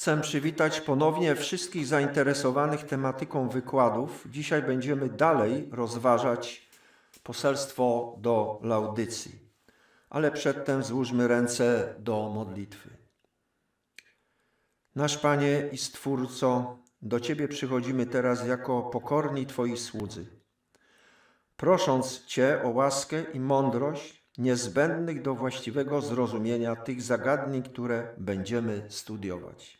Chcę przywitać ponownie wszystkich zainteresowanych tematyką wykładów. Dzisiaj będziemy dalej rozważać poselstwo do Laudycji. Ale przedtem złóżmy ręce do modlitwy. Nasz Panie i Stwórco, do Ciebie przychodzimy teraz jako pokorni Twoi słudzy, prosząc Cię o łaskę i mądrość niezbędnych do właściwego zrozumienia tych zagadnień, które będziemy studiować.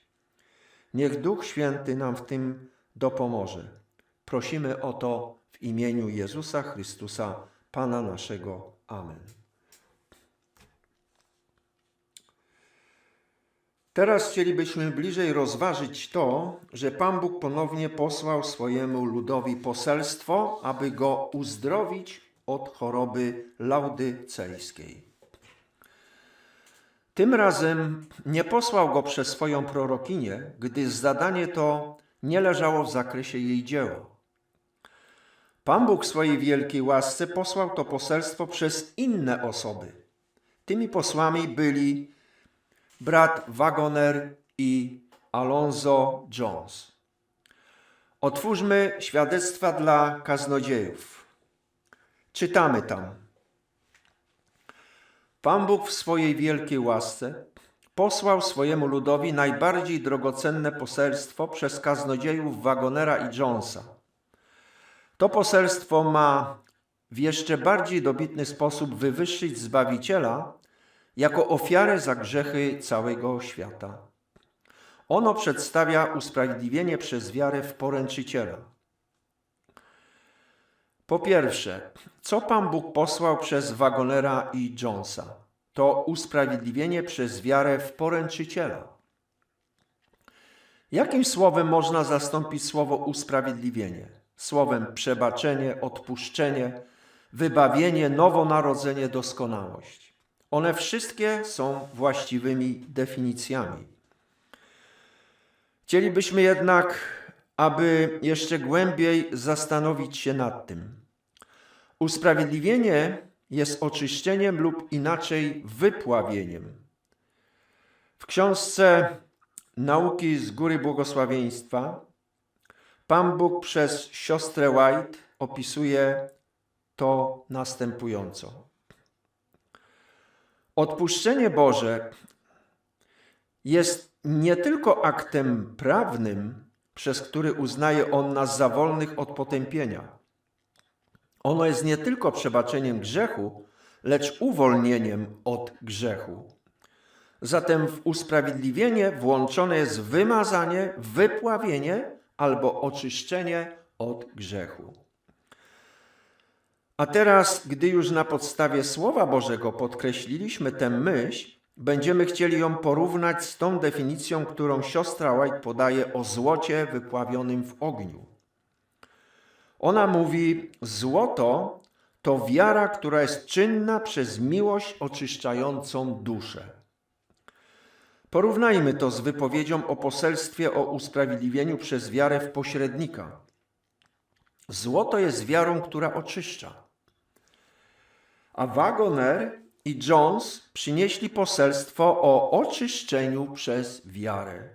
Niech Duch Święty nam w tym dopomoże. Prosimy o to w imieniu Jezusa Chrystusa, Pana naszego. Amen. Teraz chcielibyśmy bliżej rozważyć to, że Pan Bóg ponownie posłał swojemu ludowi poselstwo, aby go uzdrowić od choroby laudycejskiej. Tym razem nie posłał go przez swoją prorokinię, gdyż zadanie to nie leżało w zakresie jej dzieła. Pan Bóg swojej wielkiej łasce posłał to poselstwo przez inne osoby. Tymi posłami byli brat Wagoner i Alonzo Jones. Otwórzmy świadectwa dla kaznodziejów. Czytamy tam. Pan Bóg w swojej wielkiej łasce posłał swojemu ludowi najbardziej drogocenne poselstwo przez kaznodziejów Wagonera i Jonesa. To poselstwo ma w jeszcze bardziej dobitny sposób wywyższyć Zbawiciela jako ofiarę za grzechy całego świata. Ono przedstawia usprawiedliwienie przez wiarę w poręczyciela. Po pierwsze, co Pan Bóg posłał przez Wagonera i Jonesa? To usprawiedliwienie przez wiarę w poręczyciela. Jakim słowem można zastąpić słowo usprawiedliwienie? Słowem przebaczenie, odpuszczenie, wybawienie, nowonarodzenie, doskonałość. One wszystkie są właściwymi definicjami. Chcielibyśmy jednak, aby jeszcze głębiej zastanowić się nad tym. Usprawiedliwienie jest oczyszczeniem lub inaczej wypławieniem. W książce Nauki z Góry Błogosławieństwa Pan Bóg przez siostrę White opisuje to następująco. Odpuszczenie Boże jest nie tylko aktem prawnym, przez który uznaje On nas za wolnych od potępienia. Ono jest nie tylko przebaczeniem grzechu, lecz uwolnieniem od grzechu. Zatem w usprawiedliwienie włączone jest wymazanie, wypławienie albo oczyszczenie od grzechu. A teraz, gdy już na podstawie Słowa Bożego podkreśliliśmy tę myśl, będziemy chcieli ją porównać z tą definicją, którą siostra White podaje o złocie wypławionym w ogniu. Ona mówi: Złoto to wiara, która jest czynna przez miłość oczyszczającą duszę. Porównajmy to z wypowiedzią o poselstwie o usprawiedliwieniu przez wiarę w pośrednika. Złoto jest wiarą, która oczyszcza. A Wagoner i Jones przynieśli poselstwo o oczyszczeniu przez wiarę.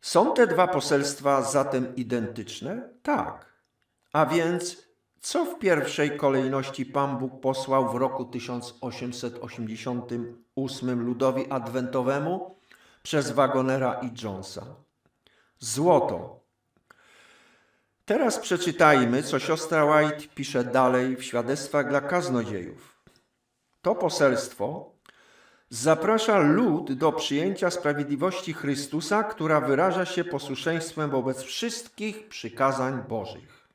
Są te dwa poselstwa zatem identyczne? Tak. A więc co w pierwszej kolejności Pan Bóg posłał w roku 1888 ludowi adwentowemu przez Wagonera i Jonesa? Złoto. Teraz przeczytajmy, co siostra White pisze dalej w świadectwach dla kaznodziejów. To poselstwo zaprasza lud do przyjęcia sprawiedliwości Chrystusa, która wyraża się posłuszeństwem wobec wszystkich przykazań Bożych.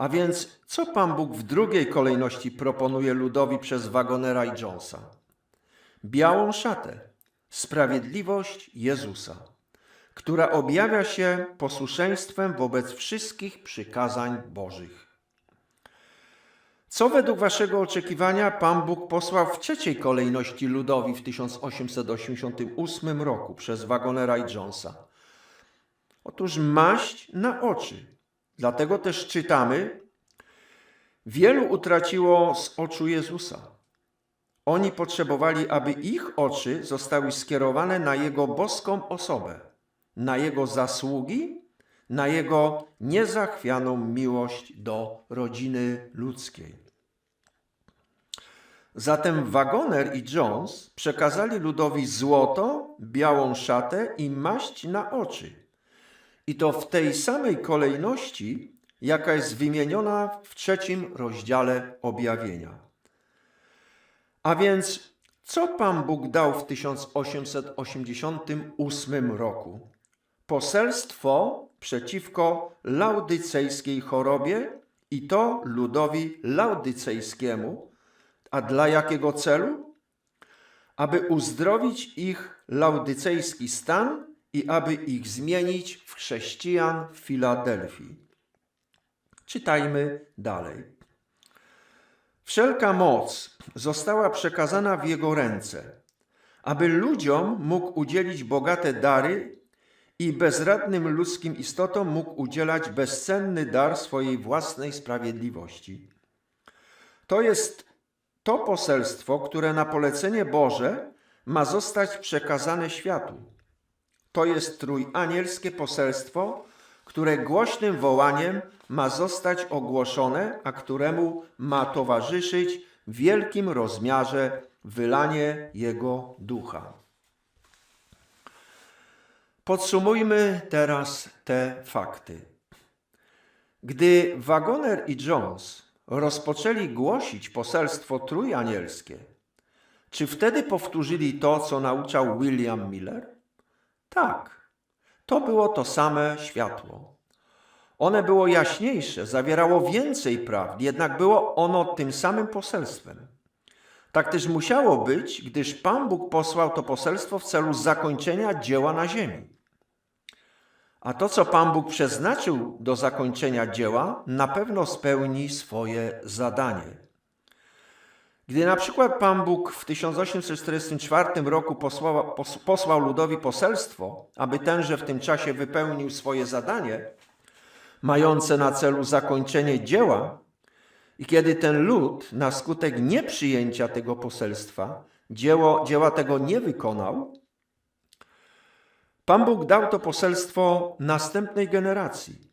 A więc co Pan Bóg w drugiej kolejności proponuje ludowi przez Wagonera i Jonesa? Białą szatę, sprawiedliwość Jezusa, która objawia się posłuszeństwem wobec wszystkich przykazań Bożych. Co według Waszego oczekiwania Pan Bóg posłał w trzeciej kolejności ludowi w 1888 roku przez Wagonera i Jonesa? Otóż maść na oczy. Dlatego też czytamy, wielu utraciło z oczu Jezusa. oni potrzebowali, aby ich oczy zostały skierowane na Jego boską osobę, na Jego zasługi, na Jego niezachwianą miłość do rodziny ludzkiej. Zatem Wagoner i Jones przekazali ludowi złoto, białą szatę i maść na oczy. I to w tej samej kolejności, jaka jest wymieniona w trzecim rozdziale objawienia. A więc, co Pan Bóg dał w 1888 roku? Poselstwo przeciwko laudycejskiej chorobie i to ludowi laudycejskiemu. A dla jakiego celu? Aby uzdrowić ich laudycejski stan i aby ich zmienić w chrześcijan w Filadelfii. Czytajmy dalej. Wszelka moc została przekazana w jego ręce, aby ludziom mógł udzielić bogate dary i bezradnym ludzkim istotom mógł udzielać bezcenny dar swojej własnej sprawiedliwości. To jest to poselstwo, które na polecenie Boże ma zostać przekazane światu. To jest trójanielskie poselstwo, które głośnym wołaniem ma zostać ogłoszone, a któremu ma towarzyszyć w wielkim rozmiarze wylanie Jego ducha. Podsumujmy teraz te fakty. Gdy Wagoner i Jones rozpoczęli głosić poselstwo trójanielskie, czy wtedy powtórzyli to, co nauczał William Miller? Tak, to było to same światło. One było jaśniejsze, zawierało więcej prawd, jednak było ono tym samym poselstwem. Tak też musiało być, gdyż Pan Bóg posłał to poselstwo w celu zakończenia dzieła na ziemi. A to, co Pan Bóg przeznaczył do zakończenia dzieła, na pewno spełni swoje zadanie. Gdy na przykład Pan Bóg w 1844 roku posłał, pos, posłał ludowi poselstwo, aby tenże w tym czasie wypełnił swoje zadanie, mające na celu zakończenie dzieła, i kiedy ten lud na skutek nieprzyjęcia tego poselstwa dzieło, dzieła tego nie wykonał, Pan Bóg dał to poselstwo następnej generacji.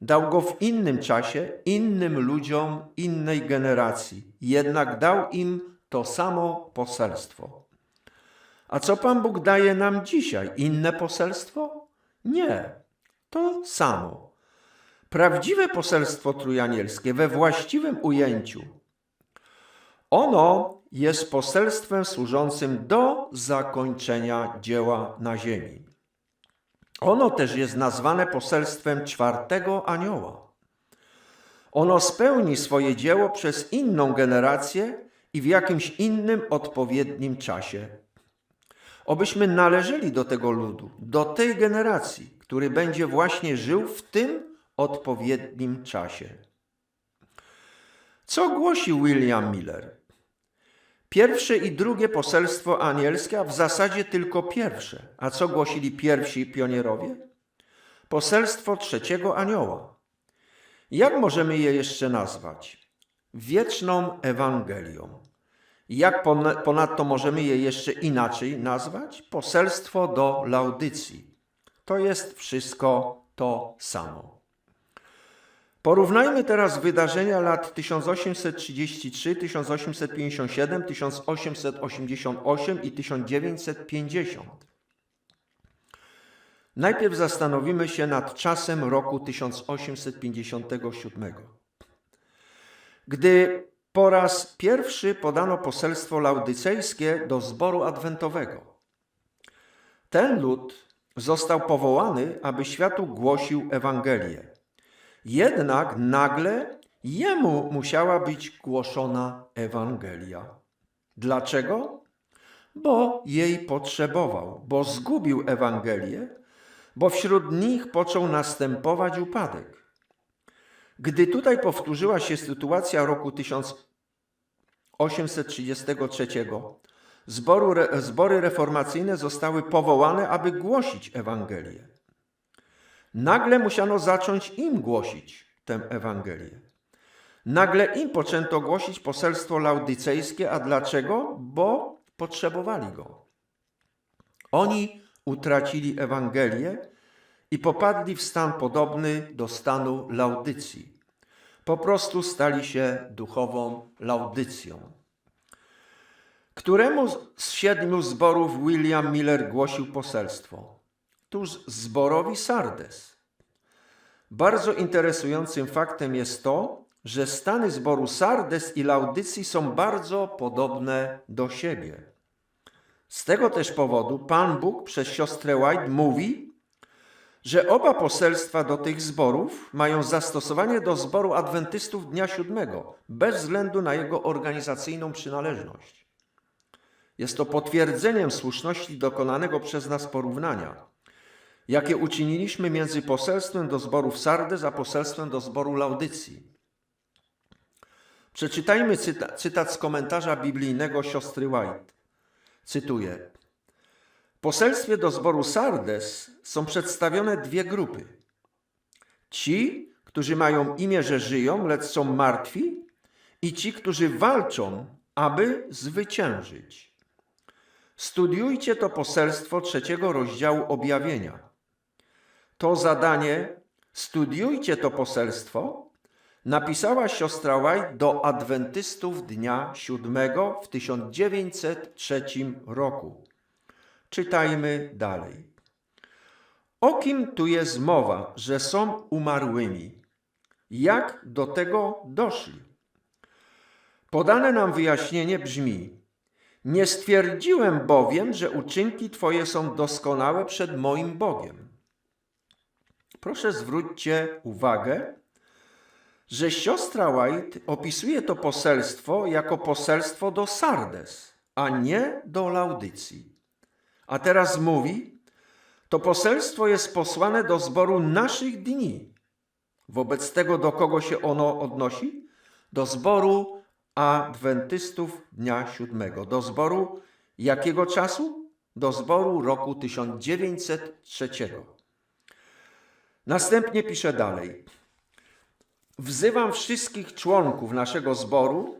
Dał go w innym czasie, innym ludziom, innej generacji. Jednak dał im to samo poselstwo. A co Pan Bóg daje nam dzisiaj? Inne poselstwo? Nie, to samo. Prawdziwe poselstwo trójanielskie we właściwym ujęciu. Ono jest poselstwem służącym do zakończenia dzieła na ziemi. Ono też jest nazwane poselstwem czwartego anioła. Ono spełni swoje dzieło przez inną generację i w jakimś innym odpowiednim czasie. Obyśmy należeli do tego ludu, do tej generacji, który będzie właśnie żył w tym odpowiednim czasie. Co głosi William Miller? Pierwsze i drugie poselstwo anielskie, a w zasadzie tylko pierwsze. A co głosili pierwsi pionierowie? Poselstwo trzeciego anioła. Jak możemy je jeszcze nazwać? Wieczną Ewangelią. Jak ponadto możemy je jeszcze inaczej nazwać? Poselstwo do Laudycji. To jest wszystko to samo. Porównajmy teraz wydarzenia lat 1833, 1857, 1888 i 1950. Najpierw zastanowimy się nad czasem roku 1857. Gdy po raz pierwszy podano poselstwo laudycejskie do zboru adwentowego. Ten lud został powołany, aby światu głosił Ewangelię. Jednak nagle jemu musiała być głoszona Ewangelia. Dlaczego? Bo jej potrzebował, bo zgubił Ewangelię, bo wśród nich począł następować upadek. Gdy tutaj powtórzyła się sytuacja roku 1833, zboru, zbory reformacyjne zostały powołane, aby głosić Ewangelię. Nagle musiano zacząć im głosić tę Ewangelię. Nagle im poczęto głosić poselstwo laudycejskie, a dlaczego? Bo potrzebowali go. Oni utracili Ewangelię i popadli w stan podobny do stanu laudycji. Po prostu stali się duchową laudycją. Któremu z siedmiu zborów William Miller głosił poselstwo? Tuż zborowi Sardes. Bardzo interesującym faktem jest to, że stany zboru Sardes i Laudycji są bardzo podobne do siebie. Z tego też powodu Pan Bóg przez siostrę White mówi, że oba poselstwa do tych zborów mają zastosowanie do zboru adwentystów dnia siódmego, bez względu na jego organizacyjną przynależność. Jest to potwierdzeniem słuszności dokonanego przez nas porównania, jakie uczyniliśmy między poselstwem do zborów Sardes a poselstwem do zboru Laudycji. Przeczytajmy cyta, cytat z komentarza biblijnego siostry White. Cytuję. W poselstwie do zboru Sardes są przedstawione dwie grupy. Ci, którzy mają imię, że żyją, lecz są martwi, i ci, którzy walczą, aby zwyciężyć. Studiujcie to poselstwo trzeciego rozdziału objawienia. To zadanie, studiujcie to poselstwo, napisała siostra White do adwentystów dnia siódmego w 1903 roku. Czytajmy dalej. O kim tu jest mowa, że są umarłymi? Jak do tego doszli? Podane nam wyjaśnienie brzmi: Nie stwierdziłem bowiem, że uczynki Twoje są doskonałe przed moim Bogiem. Proszę zwróćcie uwagę, że siostra White opisuje to poselstwo jako poselstwo do Sardes, a nie do Laudycji. A teraz mówi, to poselstwo jest posłane do zboru naszych dni. Wobec tego, do kogo się ono odnosi? Do zboru adwentystów dnia siódmego. Do zboru jakiego czasu? Do zboru roku 1903. Następnie pisze dalej. Wzywam wszystkich członków naszego zboru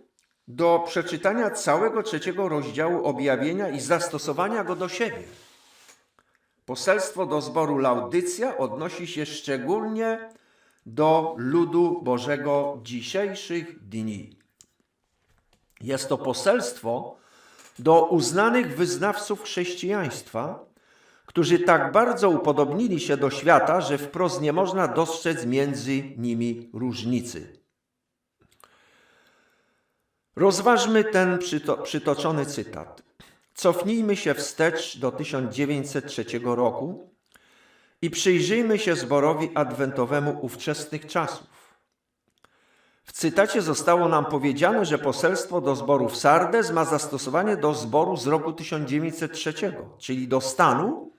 do przeczytania całego trzeciego rozdziału objawienia i zastosowania go do siebie. Poselstwo do zboru Laudycja odnosi się szczególnie do ludu Bożego dzisiejszych dni. Jest to poselstwo do uznanych wyznawców chrześcijaństwa, którzy tak bardzo upodobnili się do świata, że wprost nie można dostrzec między nimi różnicy. Rozważmy ten przyto przytoczony cytat. Cofnijmy się wstecz do 1903 roku i przyjrzyjmy się zborowi adwentowemu ówczesnych czasów. W cytacie zostało nam powiedziane, że poselstwo do zborów Sardes ma zastosowanie do zboru z roku 1903, czyli do stanu,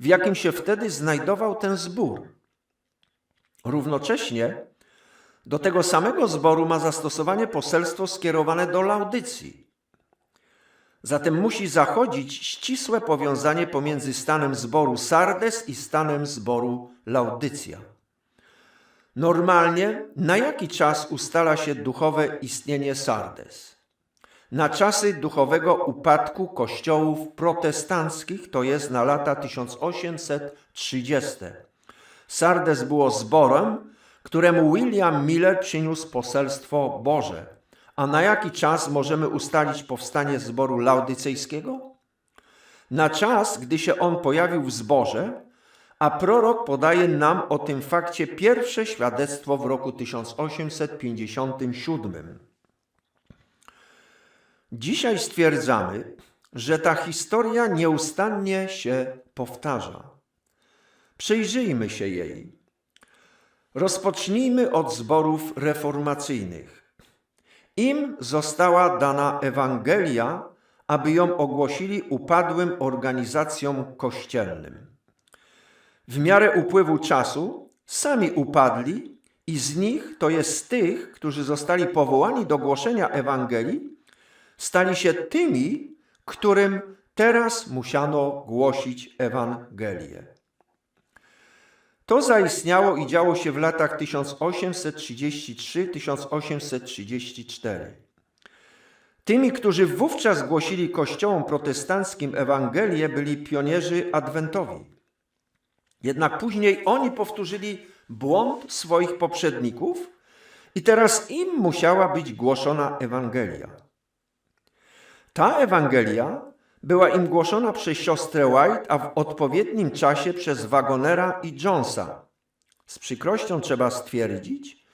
w jakim się wtedy znajdował ten zbór. Równocześnie do tego samego zboru ma zastosowanie poselstwo skierowane do Laudycji. Zatem musi zachodzić ścisłe powiązanie pomiędzy stanem zboru Sardes i stanem zboru Laudycja. Normalnie na jaki czas ustala się duchowe istnienie Sardes? Na czasy duchowego upadku kościołów protestanckich, to jest na lata 1830. Sardes było zborem, któremu William Miller przyniósł poselstwo Boże. A na jaki czas możemy ustalić powstanie zboru laudycyjskiego? Na czas, gdy się on pojawił w zborze, a prorok podaje nam o tym fakcie pierwsze świadectwo w roku 1857. Dzisiaj stwierdzamy, że ta historia nieustannie się powtarza. Przyjrzyjmy się jej. Rozpocznijmy od zborów reformacyjnych. Im została dana Ewangelia, aby ją ogłosili upadłym organizacjom kościelnym. W miarę upływu czasu sami upadli i z nich, to jest z tych, którzy zostali powołani do głoszenia Ewangelii, stali się tymi, którym teraz musiano głosić Ewangelię. To zaistniało i działo się w latach 1833-1834. Tymi, którzy wówczas głosili kościołom protestanckim Ewangelię, byli pionierzy adwentowi. Jednak później oni powtórzyli błąd swoich poprzedników i teraz im musiała być głoszona Ewangelia. Ta Ewangelia była im głoszona przez siostrę White, a w odpowiednim czasie przez Wagonera i Jonesa. Z przykrością trzeba stwierdzić,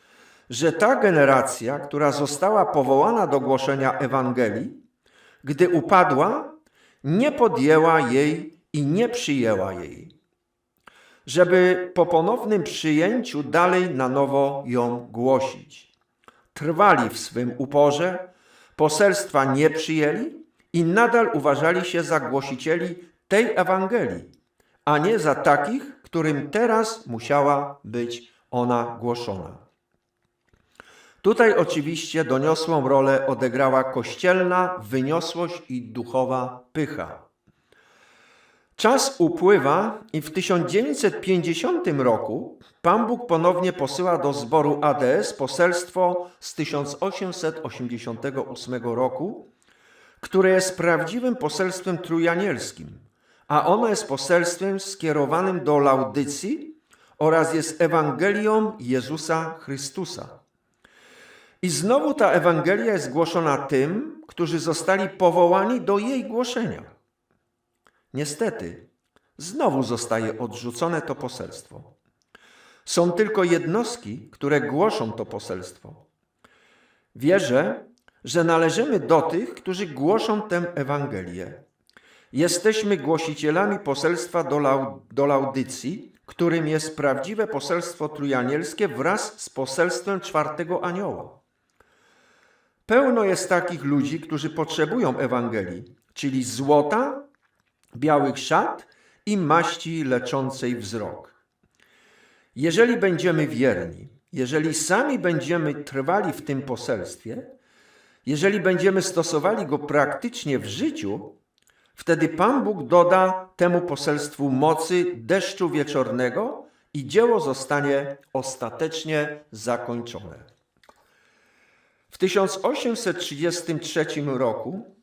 że ta generacja, która została powołana do głoszenia Ewangelii, gdy upadła, nie podjęła jej i nie przyjęła jej żeby po ponownym przyjęciu dalej na nowo ją głosić. Trwali w swym uporze, poselstwa nie przyjęli i nadal uważali się za głosicieli tej Ewangelii, a nie za takich, którym teraz musiała być ona głoszona. Tutaj oczywiście doniosłą rolę odegrała kościelna wyniosłość i duchowa pycha. Czas upływa i w 1950 roku Pan Bóg ponownie posyła do zboru ADS poselstwo z 1888 roku, które jest prawdziwym poselstwem trójanielskim, a ono jest poselstwem skierowanym do laudycji oraz jest Ewangelią Jezusa Chrystusa. I znowu ta Ewangelia jest głoszona tym, którzy zostali powołani do jej głoszenia. Niestety, znowu zostaje odrzucone to poselstwo. Są tylko jednostki, które głoszą to poselstwo. Wierzę, że należymy do tych, którzy głoszą tę Ewangelię. Jesteśmy głosicielami poselstwa do, lau, do laudycji, którym jest prawdziwe poselstwo trójanielskie wraz z poselstwem czwartego anioła. Pełno jest takich ludzi, którzy potrzebują Ewangelii, czyli złota, białych szat i maści leczącej wzrok. Jeżeli będziemy wierni, jeżeli sami będziemy trwali w tym poselstwie, jeżeli będziemy stosowali go praktycznie w życiu, wtedy Pan Bóg doda temu poselstwu mocy deszczu wieczornego i dzieło zostanie ostatecznie zakończone. W 1833 roku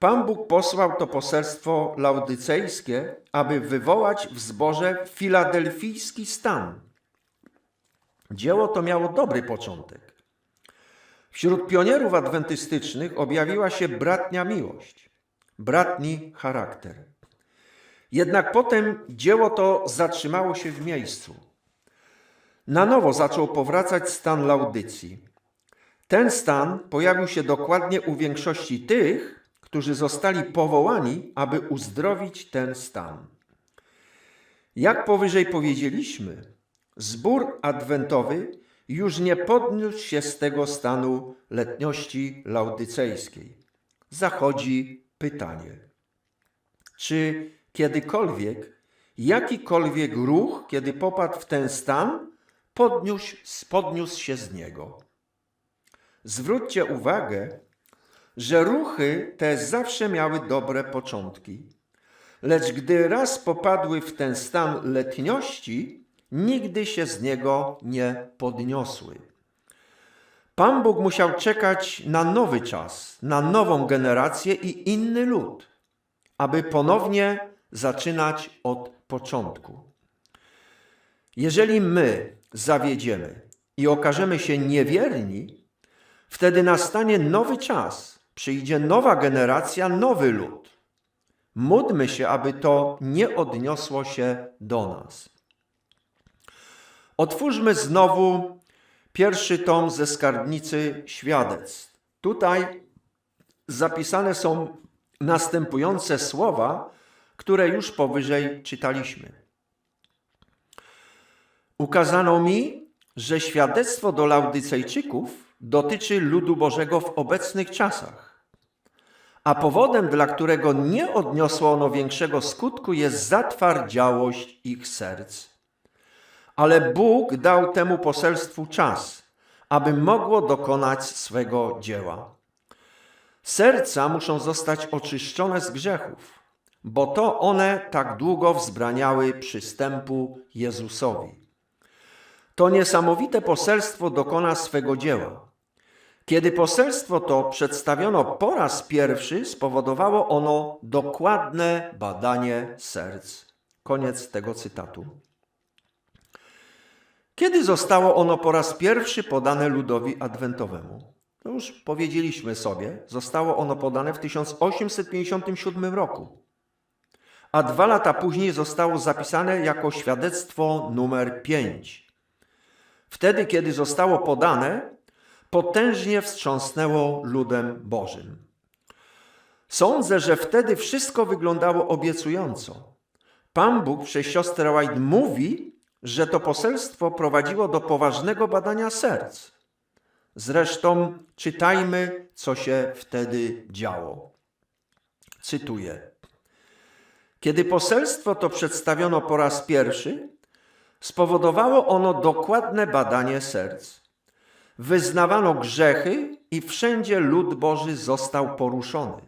Pan Bóg posłał to poselstwo laudycejskie, aby wywołać w zborze filadelfijski stan. Dzieło to miało dobry początek. Wśród pionierów adwentystycznych objawiła się bratnia miłość, bratni charakter. Jednak potem dzieło to zatrzymało się w miejscu. Na nowo zaczął powracać stan laudycji. Ten stan pojawił się dokładnie u większości tych, którzy zostali powołani, aby uzdrowić ten stan. Jak powyżej powiedzieliśmy, zbór adwentowy już nie podniósł się z tego stanu letniości laudycejskiej. Zachodzi pytanie, czy kiedykolwiek, jakikolwiek ruch, kiedy popadł w ten stan, podniósł, podniósł się z niego? Zwróćcie uwagę, że ruchy te zawsze miały dobre początki. Lecz gdy raz popadły w ten stan letniości, nigdy się z niego nie podniosły. Pan Bóg musiał czekać na nowy czas, na nową generację i inny lud, aby ponownie zaczynać od początku. Jeżeli my zawiedziemy i okażemy się niewierni, wtedy nastanie nowy czas, przyjdzie nowa generacja, nowy lud. Módlmy się, aby to nie odniosło się do nas. Otwórzmy znowu pierwszy tom ze skarbnicy świadectw. Tutaj zapisane są następujące słowa, które już powyżej czytaliśmy. Ukazano mi, że świadectwo do Laudycejczyków dotyczy ludu Bożego w obecnych czasach a powodem, dla którego nie odniosło ono większego skutku, jest zatwardziałość ich serc. Ale Bóg dał temu poselstwu czas, aby mogło dokonać swego dzieła. Serca muszą zostać oczyszczone z grzechów, bo to one tak długo wzbraniały przystępu Jezusowi. To niesamowite poselstwo dokona swego dzieła. Kiedy poselstwo to przedstawiono po raz pierwszy, spowodowało ono dokładne badanie serc. Koniec tego cytatu. Kiedy zostało ono po raz pierwszy podane ludowi adwentowemu? No już powiedzieliśmy sobie, zostało ono podane w 1857 roku, a dwa lata później zostało zapisane jako świadectwo numer 5. Wtedy, kiedy zostało podane, potężnie wstrząsnęło ludem Bożym. Sądzę, że wtedy wszystko wyglądało obiecująco. Pan Bóg przez siostrę White mówi, że to poselstwo prowadziło do poważnego badania serc. Zresztą czytajmy, co się wtedy działo. Cytuję. Kiedy poselstwo to przedstawiono po raz pierwszy, spowodowało ono dokładne badanie serc. Wyznawano grzechy i wszędzie lud Boży został poruszony.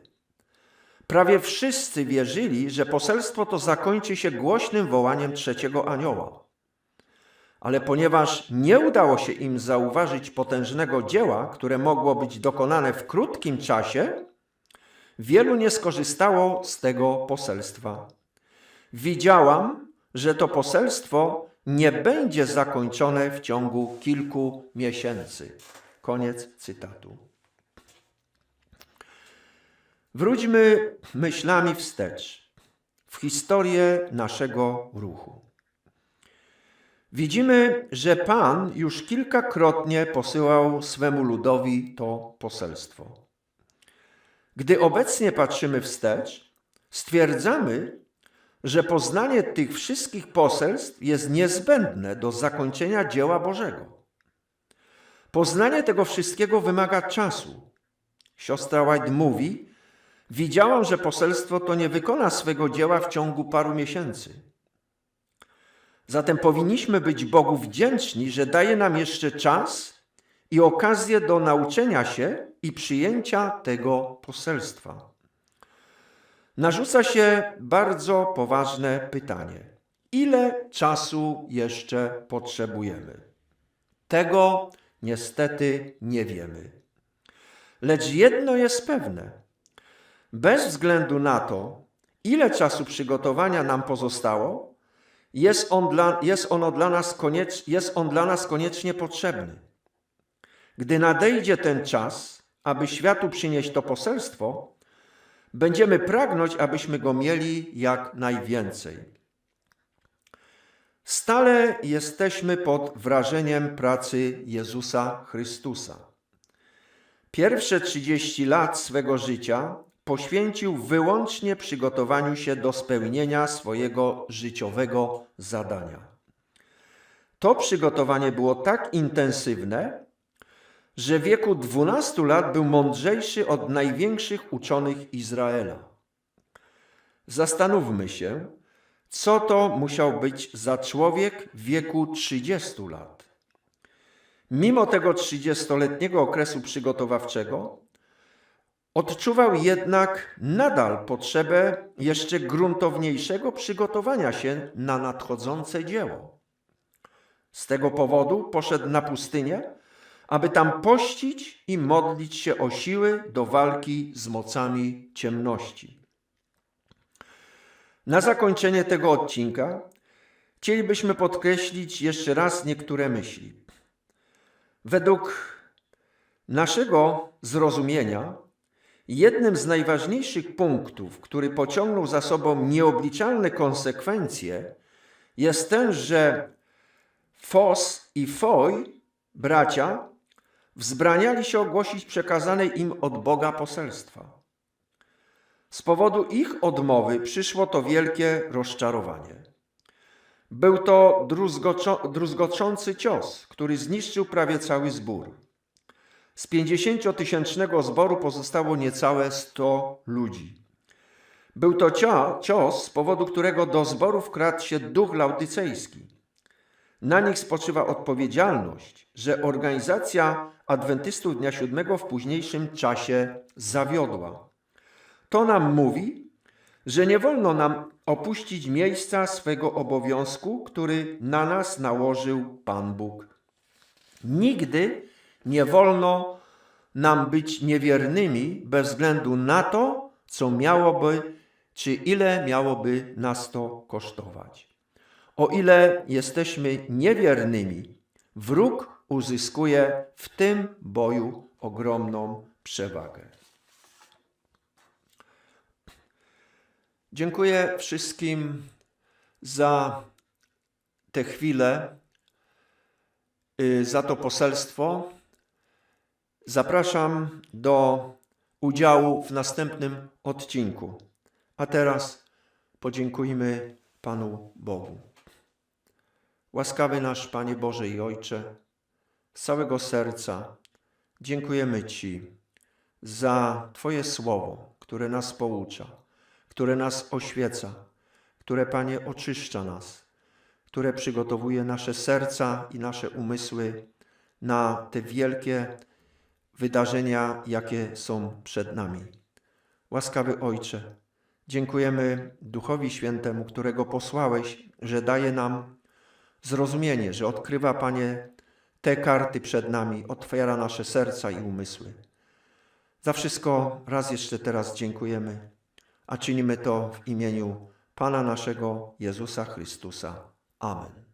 Prawie wszyscy wierzyli, że poselstwo to zakończy się głośnym wołaniem trzeciego anioła. Ale ponieważ nie udało się im zauważyć potężnego dzieła, które mogło być dokonane w krótkim czasie, wielu nie skorzystało z tego poselstwa. Widziałam, że to poselstwo nie będzie zakończone w ciągu kilku miesięcy. Koniec cytatu. Wróćmy myślami wstecz w historię naszego ruchu. Widzimy, że Pan już kilkakrotnie posyłał swemu ludowi to poselstwo. Gdy obecnie patrzymy wstecz, stwierdzamy, że poznanie tych wszystkich poselstw jest niezbędne do zakończenia dzieła Bożego. Poznanie tego wszystkiego wymaga czasu. Siostra White mówi, widziałam, że poselstwo to nie wykona swego dzieła w ciągu paru miesięcy. Zatem powinniśmy być Bogu wdzięczni, że daje nam jeszcze czas i okazję do nauczenia się i przyjęcia tego poselstwa. Narzuca się bardzo poważne pytanie: ile czasu jeszcze potrzebujemy? Tego niestety nie wiemy. Lecz jedno jest pewne: bez względu na to, ile czasu przygotowania nam pozostało, jest, on dla, jest, ono dla nas koniecz, jest on dla nas koniecznie potrzebny. Gdy nadejdzie ten czas, aby światu przynieść to poselstwo, będziemy pragnąć, abyśmy go mieli jak najwięcej. Stale jesteśmy pod wrażeniem pracy Jezusa Chrystusa. Pierwsze 30 lat swego życia poświęcił wyłącznie przygotowaniu się do spełnienia swojego życiowego zadania. To przygotowanie było tak intensywne, że w wieku 12 lat był mądrzejszy od największych uczonych Izraela. Zastanówmy się, co to musiał być za człowiek w wieku 30 lat. Mimo tego 30-letniego okresu przygotowawczego, odczuwał jednak nadal potrzebę jeszcze gruntowniejszego przygotowania się na nadchodzące dzieło. Z tego powodu poszedł na pustynię, aby tam pościć i modlić się o siły do walki z mocami ciemności. Na zakończenie tego odcinka chcielibyśmy podkreślić jeszcze raz niektóre myśli. Według naszego zrozumienia, jednym z najważniejszych punktów, który pociągnął za sobą nieobliczalne konsekwencje, jest ten, że Fos i Foy, bracia, wzbraniali się ogłosić przekazane im od Boga poselstwa. Z powodu ich odmowy przyszło to wielkie rozczarowanie. Był to druzgoczący cios, który zniszczył prawie cały zbór. Z 50-tysięcznego zboru pozostało niecałe 100 ludzi. Był to cio- cios, z powodu którego do zboru wkradł się duch laudycejski. Na nich spoczywa odpowiedzialność, że organizacja Adwentystów Dnia Siódmego w późniejszym czasie zawiodła. To nam mówi, że nie wolno nam opuścić miejsca swego obowiązku, który na nas nałożył Pan Bóg. Nigdy nie wolno nam być niewiernymi bez względu na to, co miałoby, czy ile miałoby nas to kosztować. O ile jesteśmy niewiernymi, wróg uzyskuje w tym boju ogromną przewagę. Dziękuję wszystkim za tę chwilę, y, za to poselstwo. Zapraszam do udziału w następnym odcinku. A teraz podziękujmy Panu Bogu. Łaskawy nasz Panie Boże i Ojcze, z całego serca dziękujemy Ci za Twoje słowo, które nas poucza, które nas oświeca, które Panie oczyszcza nas, które przygotowuje nasze serca i nasze umysły na te wielkie wydarzenia, jakie są przed nami. Łaskawy Ojcze, dziękujemy Duchowi Świętemu, którego posłałeś, że daje nam zrozumienie, że odkrywa, Panie, te karty przed nami, otwiera nasze serca i umysły. Za wszystko raz jeszcze teraz dziękujemy, a czynimy to w imieniu Pana naszego Jezusa Chrystusa. Amen.